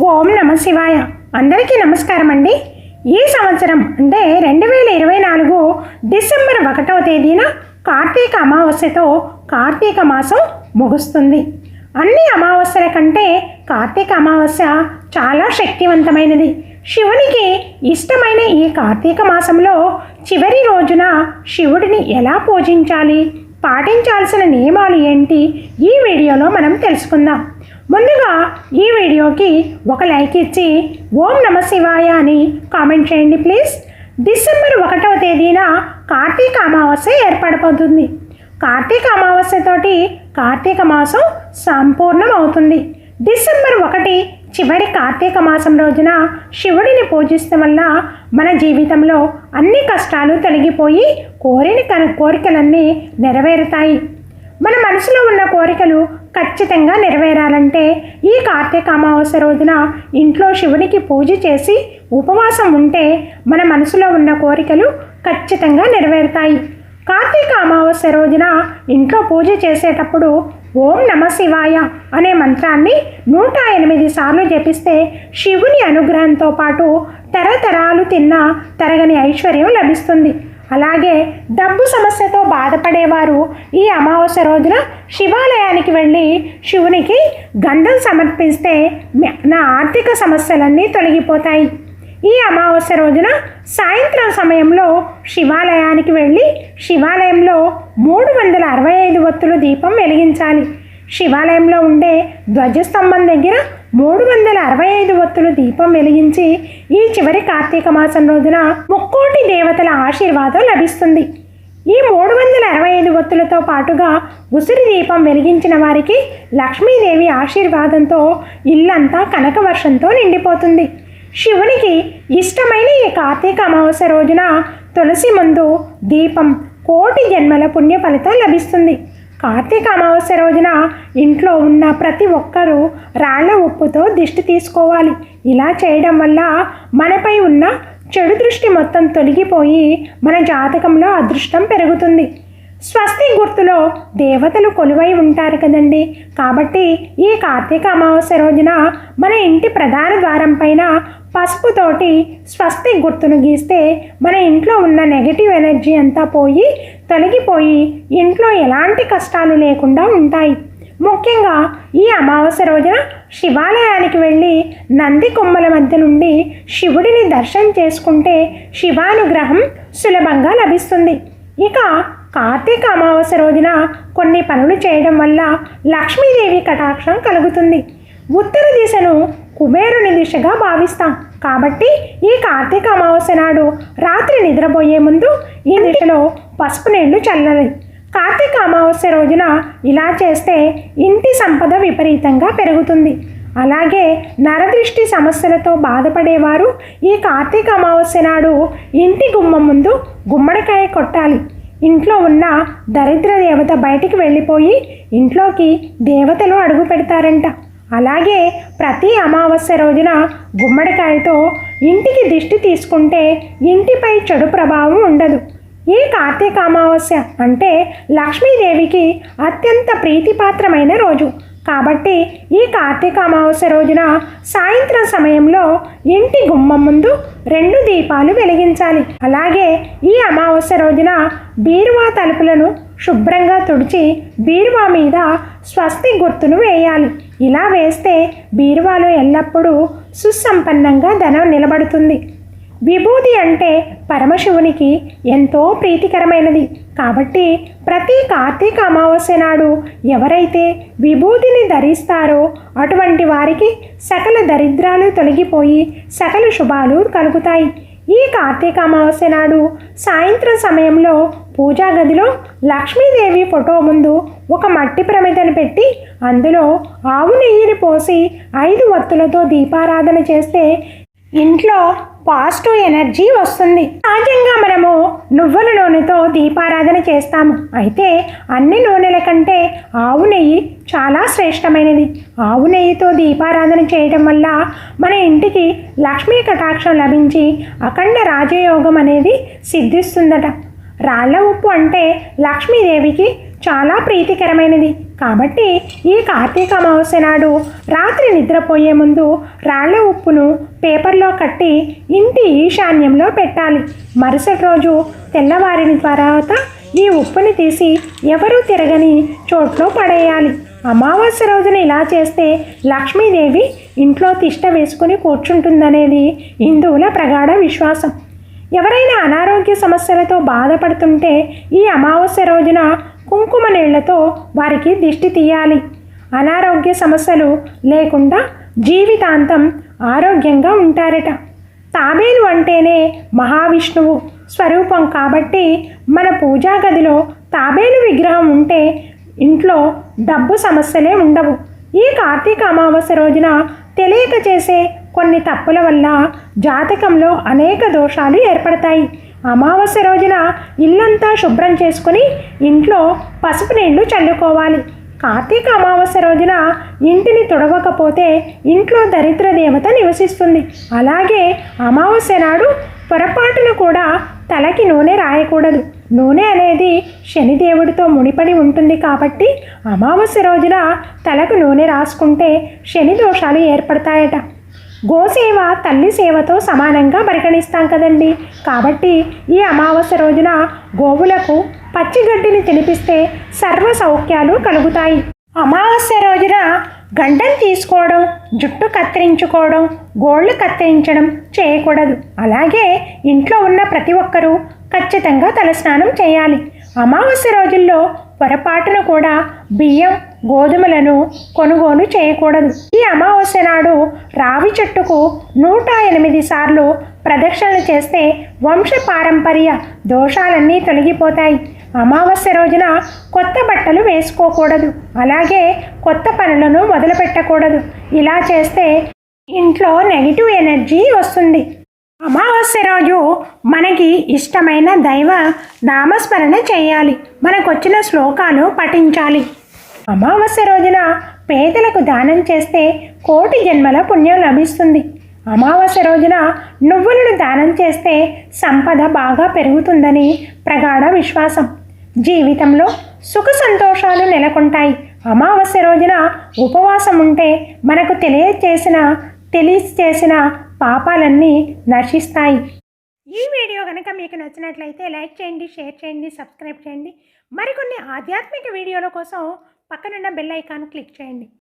ఓం నమ శివాయ. అందరికీ నమస్కారం అండి ఈ సంవత్సరం అంటే రెండు వేల ఇరవై నాలుగు డిసెంబర్ ఒకటవ తేదీన కార్తీక అమావాస్యతో కార్తీక మాసం ముగుస్తుంది. అన్ని అమావాస్యల కంటే కార్తీక అమావాస్య చాలా శక్తివంతమైనది. శివునికి ఇష్టమైన ఈ కార్తీక మాసంలో చివరి రోజున శివుడిని ఎలా పూజించాలి? పాటించాల్సిన నియమాలు ఏంటి? ఈ వీడియోలో మనం తెలుసుకుందాం. ముందుగా ఈ వీడియోకి ఒక లైక్ ఇచ్చి ఓం నమ శివాయ అని కామెంట్ చేయండి ప్లీజ్. డిసెంబర్ ఒకటవ తేదీన కార్తీక అమావాస్య ఏర్పడిపోతుంది కార్తీక అమావాస్యతోటి కార్తీక మాసం సంపూర్ణం అవుతుంది డిసెంబర్ ఒకటి చివరి కార్తీక మాసం రోజున శివుడిని పూజిస్తే వల్ల మన జీవితంలో అన్ని కష్టాలు తొలగిపోయి కోరిన కన కోరికలన్నీ నెరవేరుతాయి. మన మనసులో ఉన్న కోరికలు ఖచ్చితంగా నెరవేరాలంటే ఈ కార్తీక అమావాస్య రోజున ఇంట్లో శివునికి పూజ చేసి ఉపవాసం ఉంటే మన మనసులో ఉన్న కోరికలు ఖచ్చితంగా నెరవేరుతాయి. కార్తీక అమావాస్య రోజున ఇంట్లో పూజ చేసేటప్పుడు ఓం నమ శివాయ అనే మంత్రాన్ని నూట ఎనిమిది సార్లు జపిస్తే శివుని అనుగ్రహంతో పాటు తరతరాలు తిన్న తరగని ఐశ్వర్యం లభిస్తుంది. అలాగే డబ్బు సమస్యతో బాధపడేవారు ఈ అమావాస్య రోజున శివాలయానికి వెళ్ళి శివునికి గంధం సమర్పిస్తే నా ఆర్థిక సమస్యలన్నీ తొలగిపోతాయి. ఈ అమావాస్య రోజున సాయంత్రం సమయంలో శివాలయానికి వెళ్ళి శివాలయంలో మూడు వందల అరవై ఐదు ఒత్తులు దీపం వెలిగించాలి. శివాలయంలో ఉండే ధ్వజస్తంభం దగ్గర మూడు వందల అరవై ఐదు ఒత్తులు దీపం వెలిగించి ఈ చివరి కార్తీక మాసం రోజున ముక్కోటి దేవతల ఆశీర్వాదం లభిస్తుంది. ఈ మూడు వందల అరవై ఐదు ఒత్తులతో పాటుగా ఉసిరి దీపం వెలిగించిన వారికి లక్ష్మీదేవి ఆశీర్వాదంతో ఇల్లంతా కనక వర్షంతో నిండిపోతుంది. శివునికి ఇష్టమైన ఈ కార్తీక అమావాస్య రోజున తులసి ముందు దీపం కోటి జన్మల పుణ్య ఫలితం లభిస్తుంది. కార్తీక అమావాస్య రోజున ఇంట్లో ఉన్న ప్రతి ఒక్కరూ రాళ్ళ ఉప్పుతో దిష్టి తీసుకోవాలి. ఇలా చేయడం వల్ల మనపై ఉన్న చెడు దృష్టి మొత్తం తొలగిపోయి మన జాతకంలో అదృష్టం పెరుగుతుంది. స్వస్తి గుర్తులో దేవతలు కొలువై ఉంటారు కదండి. కాబట్టి ఈ కార్తీక అమావాస్య రోజున మన ఇంటి ప్రధాన ద్వారం పైన పసుపుతోటి స్వస్తి గుర్తును గీస్తే మన ఇంట్లో ఉన్న నెగటివ్ ఎనర్జీ అంతా పోయి తొలగిపోయి ఇంట్లో ఎలాంటి కష్టాలు లేకుండా ఉంటాయి. ముఖ్యంగా ఈ అమావాస్య రోజున శివాలయానికి వెళ్ళి నంది కొమ్మల మధ్య నుండి శివుడిని దర్శనం చేసుకుంటే శివానుగ్రహం సులభంగా లభిస్తుంది. ఇక కార్తీక అమావాస్య రోజున కొన్ని పనులు చేయడం వల్ల లక్ష్మీదేవి కటాక్షం కలుగుతుంది. ఉత్తర దిశను కుబేరుని దిశగా భావిస్తాం. కాబట్టి ఈ కార్తీక అమావాస్య నాడు రాత్రి నిద్రపోయే ముందు ఈ దిశలో పసుపు నీళ్ళు చల్లాలి కార్తీక అమావాస్య రోజున ఇలా చేస్తే ఇంటి సంపద విపరీతంగా పెరుగుతుంది. అలాగే నరదృష్టి సమస్యలతో బాధపడేవారు ఈ కార్తీక అమావాస్య నాడు ఇంటి గుమ్మం ముందు గుమ్మడికాయ కొట్టాలి. ఇంట్లో ఉన్న దరిద్ర దేవత బయటికి వెళ్ళిపోయి ఇంట్లోకి దేవతలు అడుగు పెడతారంట. అలాగే ప్రతి అమావాస్య రోజున గుమ్మడికాయతో ఇంటికి దిష్టి తీసుకుంటే ఇంటిపై చెడు ప్రభావం ఉండదు. ఈ కార్తీక అమావాస్య అంటే లక్ష్మీదేవికి అత్యంత ప్రీతిపాత్రమైన రోజు. కాబట్టి ఈ కార్తీక అమావాస్య రోజున సాయంత్రం సమయంలో ఇంటి గుమ్మం ముందు రెండు దీపాలు వెలిగించాలి. అలాగే ఈ అమావాస్య రోజున బీరువా తలుపులను శుభ్రంగా తుడిచి బీరువా మీద స్వస్తి గుర్తును వేయాలి. ఇలా వేస్తే బీరువాలో ఎల్లప్పుడూ సుసంపన్నంగా ధనం నిలబడుతుంది. విభూది అంటే పరమశివునికి ఎంతో ప్రీతికరమైనది. కాబట్టి ప్రతి కార్తీక అమావాస్య నాడు ఎవరైతే విభూతిని ధరిస్తారో అటువంటి వారికి సకల దరిద్రాలు తొలగిపోయి సకల శుభాలు కలుగుతాయి. ఈ కార్తీక అమావాస్య నాడు సాయంత్రం సమయంలో పూజా గదిలో లక్ష్మీదేవి ఫోటో ముందు ఒక మట్టి ప్రమిదను పెట్టి అందులో ఆవు నెయ్యిని పోసి ఐదు వత్తులతో దీపారాధన చేస్తే ఇంట్లో పాజిటివ్ ఎనర్జీ వస్తుంది. సహజంగా మనము నువ్వుల నూనెతో దీపారాధన చేస్తాము. అయితే అన్ని నూనెల కంటే ఆవు నెయ్యి చాలా శ్రేష్టమైనది. ఆవు నెయ్యితో దీపారాధన చేయడం వల్ల మన ఇంటికి లక్ష్మీ కటాక్షం లభించి అఖండ రాజయోగం అనేది సిద్ధిస్తుందట. రాళ్ళ ఉప్పు అంటే లక్ష్మీదేవికి చాలా ప్రీతికరమైనది. కాబట్టి ఈ కార్తీక అమావాస్య నాడు రాత్రి నిద్రపోయే ముందు రాళ్ళ ఉప్పును పేపర్లో కట్టి ఇంటి ఈశాన్యంలో పెట్టాలి. మరుసటి రోజు తెల్లవారిన తర్వాత ఈ ఉప్పుని తీసి ఎవరూ తిరగని చోట్లో పడేయాలి. అమావాస్య రోజున ఇలా చేస్తే లక్ష్మీదేవి ఇంట్లో తిష్ట వేసుకుని కూర్చుంటుందనేది హిందువుల ప్రగాఢ విశ్వాసం. ఎవరైనా అనారోగ్య సమస్యలతో బాధపడుతుంటే ఈ అమావాస్య రోజున కుంకుమ నీళ్ళతో వారికి దిష్టి తీయాలి. అనారోగ్య సమస్యలు లేకుండా జీవితాంతం ఆరోగ్యంగా ఉంటారట. తాబేలు అంటేనే మహావిష్ణువు స్వరూపం కాబట్టి మన పూజా గదిలో తాబేలు విగ్రహం ఉంటే ఇంట్లో డబ్బు సమస్యలే ఉండవు. ఈ కార్తీక అమావాస్య రోజున తెలియక చేసే కొన్ని తప్పుల వల్ల జాతకంలో అనేక దోషాలు ఏర్పడతాయి. అమావాస్య రోజున ఇల్లంతా శుభ్రం చేసుకుని ఇంట్లో పసుపు నీళ్ళు చల్లుకోవాలి. కార్తీక అమావాస్య రోజున ఇంటిని తుడవకపోతే ఇంట్లో దరిద్ర దేవత నివసిస్తుంది. అలాగే అమావాస్య నాడు పొరపాటున కూడా తలకి నూనె రాయకూడదు. నూనె అనేది శనిదేవుడితో ముడిపడి ఉంటుంది కాబట్టి అమావాస్య రోజున తలకు నూనె రాసుకుంటే శని దోషాలు ఏర్పడతాయట. గోసేవ తల్లి సేవతో సమానంగా పరిగణిస్తాం కదండి. కాబట్టి ఈ అమావాస్య రోజున గోవులకు పచ్చిగడ్డిని తినిపిస్తే సర్వ సౌఖ్యాలు కలుగుతాయి. అమావాస్య రోజున గంటను తీసుకోవడం జుట్టు కత్తిరించుకోవడం గోళ్ళు కత్తిరించడం చేయకూడదు. అలాగే ఇంట్లో ఉన్న ప్రతి ఒక్కరూ ఖచ్చితంగా తలస్నానం చేయాలి. అమావాస్య రోజుల్లో పొరపాటున కూడా బియ్యం గోధుమలను కొనుగోలు చేయకూడదు. ఈ అమావాస్య నాడు రావి చెట్టుకు నూట ఎనిమిది సార్లు ప్రదక్షిణలు చేస్తే వంశ పారంపర్య దోషాలన్నీ తొలగిపోతాయి. అమావాస్య రోజున కొత్త బట్టలు వేసుకోకూడదు. అలాగే కొత్త పనులను మొదలు పెట్టకూడదు ఇలా చేస్తే ఇంట్లో నెగిటివ్ ఎనర్జీ వస్తుంది. అమావాస్య రోజు మనకి ఇష్టమైన దైవ నామస్మరణ చేయాలి. మనకొచ్చిన శ్లోకాలు పఠించాలి. అమావాస్య రోజున పేదలకు దానం చేస్తే కోటి జన్మల పుణ్యం లభిస్తుంది. అమావాస్య రోజున నువ్వులను దానం చేస్తే సంపద బాగా పెరుగుతుందని ప్రగాఢ విశ్వాసం. జీవితంలో సుఖ సంతోషాలు నెలకొంటాయి. అమావాస్య రోజున ఉపవాసం ఉంటే మనకు తెలియచేసిన తెలియచేసిన పాపాలన్నీ నశిస్తాయి. ఈ వీడియో కనుక మీకు నచ్చినట్లయితే లైక్ చేయండి షేర్ చేయండి సబ్స్క్రైబ్ చేయండి. మరికొన్ని ఆధ్యాత్మిక వీడియోల కోసం పక్కనున్న బెల్ ఐకాన్ క్లిక్ చేయండి.